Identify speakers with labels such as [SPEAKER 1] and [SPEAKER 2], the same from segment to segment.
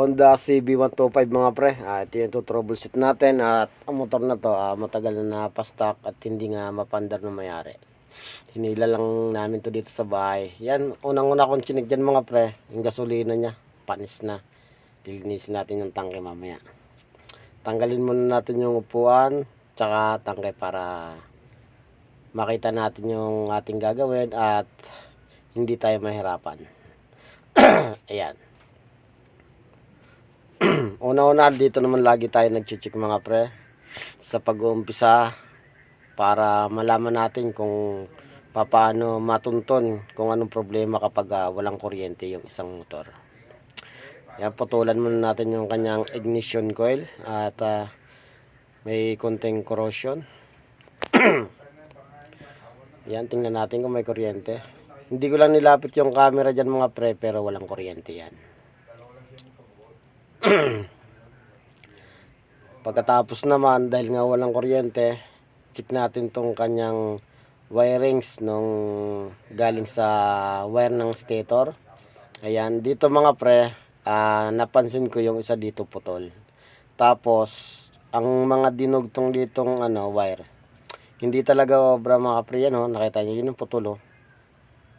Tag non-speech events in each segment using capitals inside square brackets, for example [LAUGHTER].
[SPEAKER 1] Honda CB125 mga pre. Ah, ito yung troubleshoot natin at ang motor na to ah, matagal na napastock at hindi nga mapandar ng mayari. Hinila lang namin to dito sa bahay. Yan, unang-una kong chinig dyan mga pre. Yung gasolina niya, panis na. Lilinisin natin yung tangke mamaya. Tanggalin muna natin yung upuan, tsaka tangke para makita natin yung ating gagawin at hindi tayo mahirapan. [CLEARS THROAT] Ayan. [CLEARS THROAT] Una-una, dito naman lagi tayo nag-check mga pre sa pag-uumpisa para malaman natin kung paano matunton kung anong problema kapag ah, walang kuryente yung isang motor. Yan, putulan muna natin yung kanyang ignition coil at ah, may konting corrosion. [CLEARS THROAT] Yan, tingnan natin kung may kuryente. Hindi ko lang nilapit yung camera dyan mga pre, pero walang kuryente yan. [CLEARS THROAT] Pagkatapos naman, dahil nga walang kuryente, check natin tong kanyang wirings nung galing sa wire ng stator. Ayan, dito mga pre, ah, napansin ko yung isa dito putol. Tapos, ang mga dinugtong ditong ano, wire, hindi talaga obra mga pre yan, oh. nakita niyo yun yung putol oh.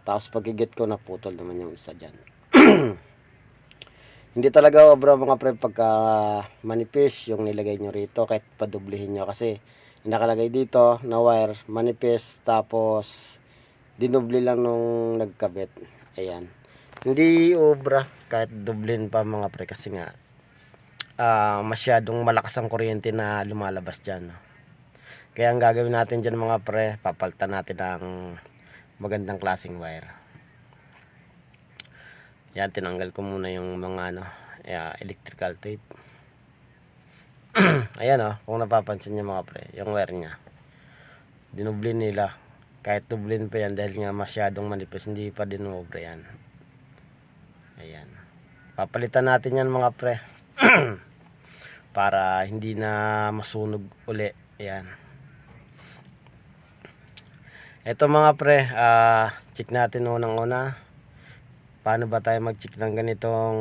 [SPEAKER 1] Tapos pagigit ko naputol naman yung isa dyan. [CLEARS THROAT] Hindi talaga obra mga pre pagka manipis yung nilagay nyo rito kahit padublihin nyo kasi nakalagay dito na wire manipis tapos dinubli lang nung nagkabit. Ayan. Hindi obra kahit dublin pa mga pre kasi nga ah, masyadong malakas ang kuryente na lumalabas dyan. Kaya ang gagawin natin dyan mga pre, papalitan natin ng magandang klaseng wire. Yan, tinanggal ko muna yung mga ano, yeah, electrical tape. [CLEARS THROAT] Ayan oh, kung napapansin niyo mga pre, yung wire niya. Dinublin nila. Kahit dublin pa yan dahil nga masyadong manipis, hindi pa dinubre yan. Ayan. Papalitan natin yan mga pre. [CLEARS THROAT] Para hindi na masunog uli. Ayan. Ito mga pre, ah, check natin unang-una. Paano ba tayo mag-check ng ganitong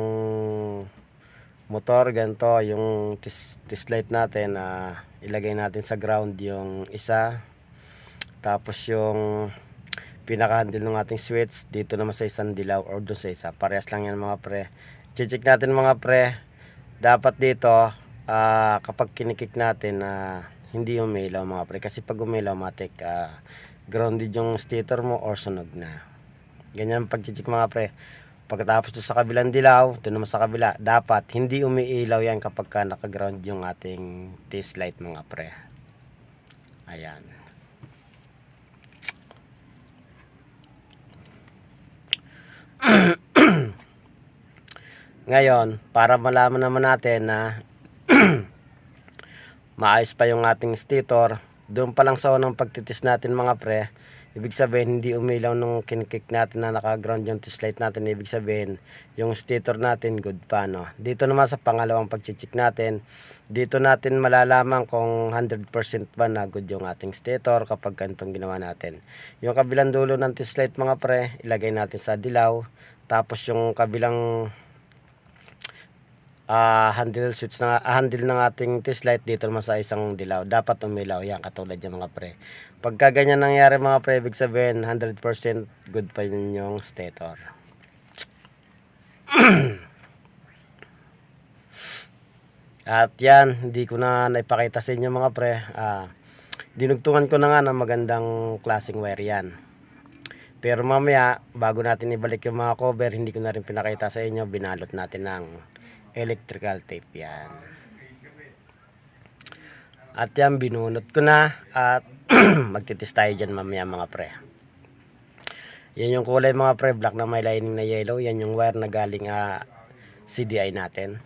[SPEAKER 1] motor, ganito, yung tis, tis light natin, ah, ilagay natin sa ground yung isa. Tapos yung pinaka-handle ng ating switch, dito naman sa isang dilaw or doon sa isa. Parehas lang yan mga pre. Check natin mga pre, dapat dito, ah, kapag kinikik natin, na hindi umilaw mga pre. Kasi pag umilaw, matik, ah, grounded yung stator mo or sunog na. Ganyan pag-check mga pre. Pagkatapos doon sa kabilang dilaw, doon naman sa kabila, dapat hindi umiilaw yan kapag ka nakaground yung ating tail light mga pre. Ayan. [CLEARS THROAT] Ngayon, para malaman naman natin na [CLEARS THROAT] maayos pa yung ating stator, doon pa lang sa unang pagtitis natin mga pre, ibig sabihin hindi umilaw nung kinikik natin na naka-ground yung test light natin, ibig sabihin yung stator natin good pa no. Dito naman sa pangalawang pag-check natin, dito natin malalaman kung 100% ba na good yung ating stator kapag ganitong ginawa natin. Yung kabilang dulo ng test light mga pre, ilagay natin sa dilaw, tapos yung kabilang ah handle switch na ah, handle ng ating test light dito naman sa isang dilaw. Dapat umilaw yan katulad yung mga pre. Pagka ganyan nangyari mga pre, ibig sabihin 100% good pa yun yung stator. [CLEARS THROAT] At yan, hindi ko na naipakita sa inyo mga pre. Ah, dinugtungan ko na nga ng magandang klaseng wire yan. Pero mamaya, bago natin ibalik yung mga cover, hindi ko na rin pinakita sa inyo, binalot natin ng electrical tape yan. At yan, binunot ko na at [CLEARS THROAT] magtitis tayo dyan mamaya mga pre. Yan yung kulay mga pre, black na may lining na yellow. Yan yung wire na galing ah, CDI natin.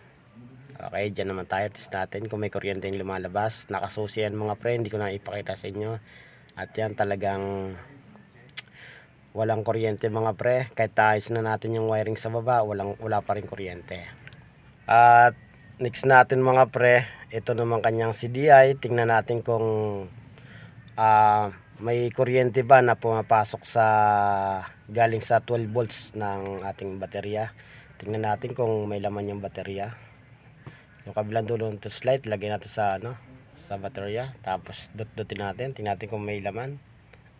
[SPEAKER 1] Okay, dyan naman tayo, test natin kung may kuryente yung lumalabas. Nakasusi yan mga pre, hindi ko na ipakita sa inyo. At yan talagang walang kuryente mga pre. Kahit ayos na natin yung wiring sa baba, walang, wala pa rin kuryente. At next natin mga pre, ito naman kanyang CDI. Tingnan natin kung ah, may kuryente ba na pumapasok sa galing sa 12 volts ng ating baterya. tingnan natin kung may laman yung baterya. Yung kabilang dulo ng light lagay natin sa ano sa baterya. Tapos dot-dotin natin. Tingnan natin kung may laman.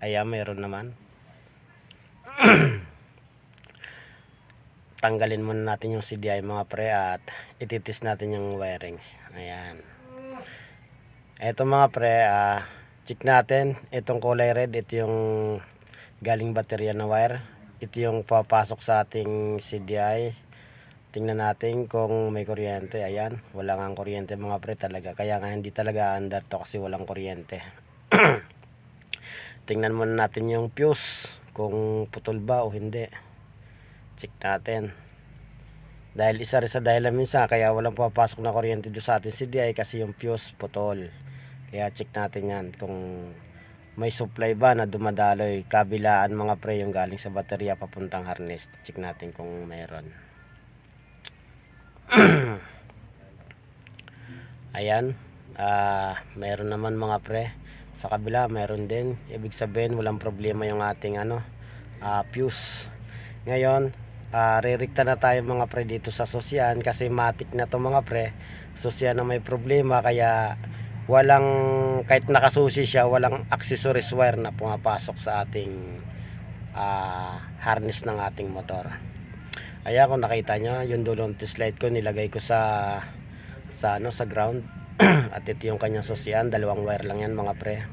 [SPEAKER 1] Ayan mayroon naman [CLEARS THROAT] tanggalin muna natin yung CDI mga pre at ititis natin yung wirings. Ayan. Eto mga pre ah, check natin. Itong kulay red ito yung galing baterya na wire. Ito yung papasok sa ating CDI tingnan natin kung may kuryente. Ayan wala nga kuryente mga pre talaga. Kaya nga hindi talaga under to kasi walang kuryente. [CLEARS THROAT] Tingnan muna natin yung fuse kung putol ba o hindi check natin. Dahil isa rin sa dahilan minsan kaya walang papasok na kuryente doon sa ating CDI kasi yung fuse putol. Kaya check natin yan kung may supply ba na dumadaloy kabilaan mga pre yung galing sa baterya papuntang harness. Check natin kung mayroon [CLEARS THROAT] ayan. Ah mayroon naman mga pre. Sa kabila mayroon din. Ibig sabihin walang problema yung ating ano ah, fuse. Ngayon ah ririkta na tayo mga pre dito sa sosyan kasi matik na to mga pre sosyan na may problema kaya walang kahit nakasusi siya walang accessories wire na pumapasok sa ating ah, harness ng ating motor Ayan kung nakita nyo, yung dulong test light ko nilagay ko sa sa ano sa ground [CLEARS THROAT] at ito yung kanyang susian, dalawang wire lang yan mga pre.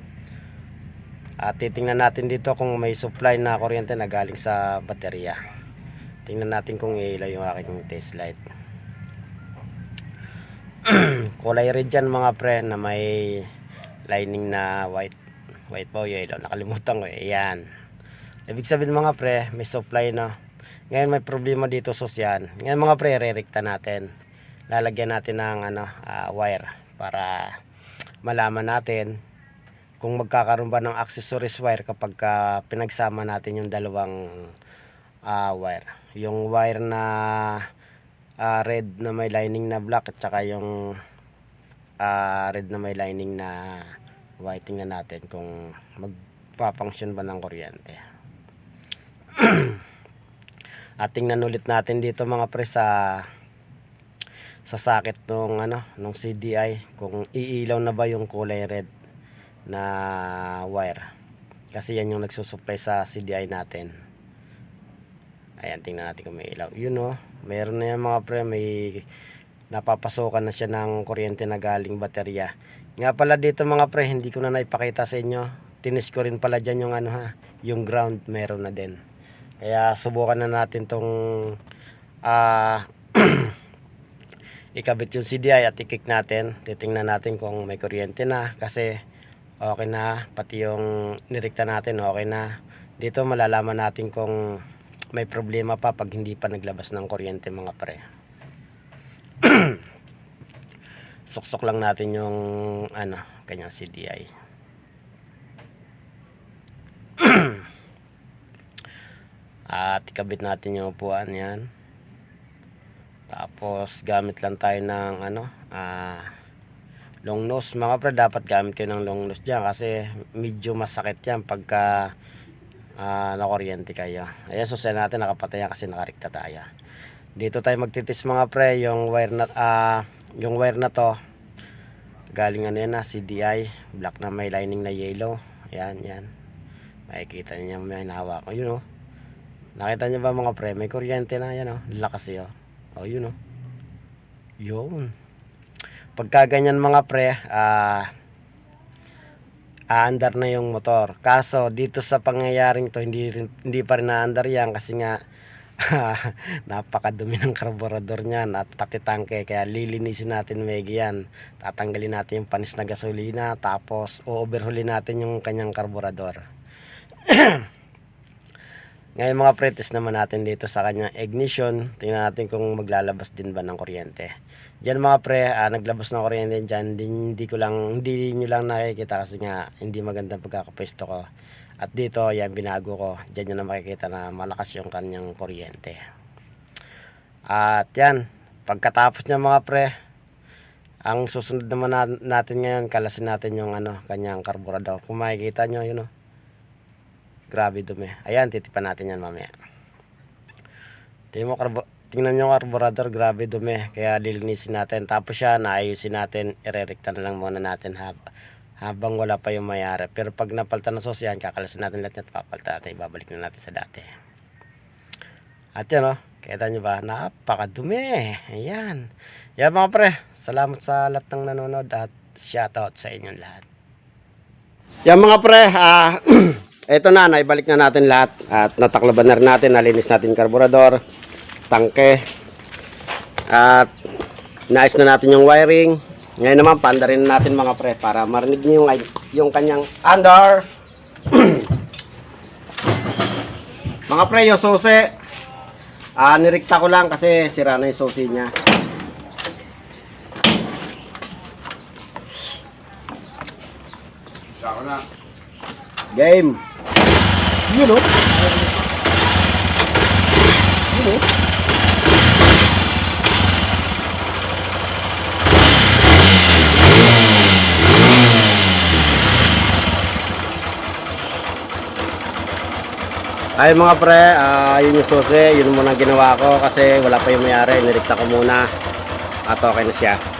[SPEAKER 1] At titingnan natin dito kung may supply na kuryente na galing sa baterya. Tingnan natin kung ilaw yung aking test light. [CLEARS THROAT] Kulay red yan mga pre na may lining na white. White ba yellow? Nakalimutan ko eh. Ayan. Ibig sabihin mga pre, may supply na. Ngayon may problema dito sosyan. Ngayon mga pre, rerekta natin. Lalagyan natin ng ano, ah, wire para malaman natin kung magkakaroon ba ng accessories wire kapag ka pinagsama natin yung dalawang ah, wire. Yung wire na ah, red na may lining na black at saka yung ah, red na may lining na white. Tingnan natin kung magpa-function ba ng kuryente. [CLEARS THROAT] At tingnan ulit natin dito mga pre sa sa socket nung ano, nung CDI kung iilaw na ba yung kulay red na wire. Kasi yan yung nagsusupply sa CDI natin. Ayan, tingnan natin kung may ilaw. Yun oh, meron na yan mga pre, may napapasokan na siya ng kuryente na galing baterya. Nga pala dito mga pre, hindi ko na naipakita sa inyo. Tinis ko rin pala dyan yung ano ha, yung ground meron na din. Kaya subukan na natin tong ah [CLEARS THROAT] ikabit yung CDI at i-kick natin. Titingnan natin kung may kuryente na kasi okay na. Pati yung nirikta natin okay na. Dito malalaman natin kung may problema pa pag hindi pa naglabas ng kuryente mga pre. [CLEARS THROAT] Suksok lang natin yung ano, kanyang CDI. [CLEARS THROAT] At ikabit natin yung upuan yan. Tapos gamit lang tayo ng ano, ah, long nose. Mga pre, dapat gamit kayo ng long nose dyan kasi medyo masakit yan pagka ah, nakuryente kayo. Ayan, susayin natin, nakapatay yan kasi nakarikta tayo. Dito tayo magtitis mga pre, yung wire na, ah, yung wire na to, galing ano yan na, CDI, black na may lining na yellow. Ayan, yan. Makikita niyo may hawak ko. Yun oh. Nakita niyo ba mga pre, may kuryente na yan oh. Lakas eh oh. Oh, yun oh. Yun. Pagka ganyan mga pre, ah aandar na yung motor. Kaso dito sa pangyayaring to hindi hindi pa rin naandar yan kasi nga [LAUGHS] napakadumi ng karburador niyan at pati tangke kaya lilinisin natin megi yan. Tatanggalin natin yung panis na gasolina tapos o-overhaulin natin yung kanyang karburador. [CLEARS THROAT] Ngayon mga pretis naman natin dito sa kanyang ignition. Tingnan natin kung maglalabas din ba ng kuryente. Diyan mga pre, ah, naglabas ng kuryente dyan. Hindi, hindi ko lang, hindi nyo lang nakikita kasi nga hindi magandang pagkakapwesto ko. At dito, yan binago ko. Diyan nyo na makikita na malakas yung kanyang kuryente. At yan, pagkatapos niya mga pre, ang susunod naman na- natin ngayon, kalasin natin yung ano, kanyang karburador. Kung makikita nyo, yun o. Grabe dumi. Ayan, titipan natin yan mamaya. Tingnan mo, karbo, tingnan nyo carburetor, grabe dumi. Kaya lilinisin natin. Tapos siya, naayusin natin. Irerekta na lang muna natin hab habang wala pa yung mayari. Pero pag napaltan ng sauce yan, kakalasin natin lahat at papalitan natin. Ibabalik na natin sa dati. At yan o, kita nyo ba? Napakadumi. Ayan. Yan mga pre, salamat sa lahat ng nanonood at shoutout sa inyong lahat. Yan mga pre, ah, [CLEARS THROAT] eto na, naibalik na natin lahat at nataklaban na natin, nalinis natin yung karburador, tangke, at naayos na natin yung wiring. Ngayon naman, panda rin natin mga pre para marinig niyo yung, yung kanyang under. [CLEARS THROAT] mga pre, yung susi, ah, nirikta ko lang kasi sira na yung susi niya. Game. Yun o. Ay mga pre, ah, yun yung susi, yun muna ginawa ko kasi wala pa yung mayari, nirikta ko muna at okay na siya.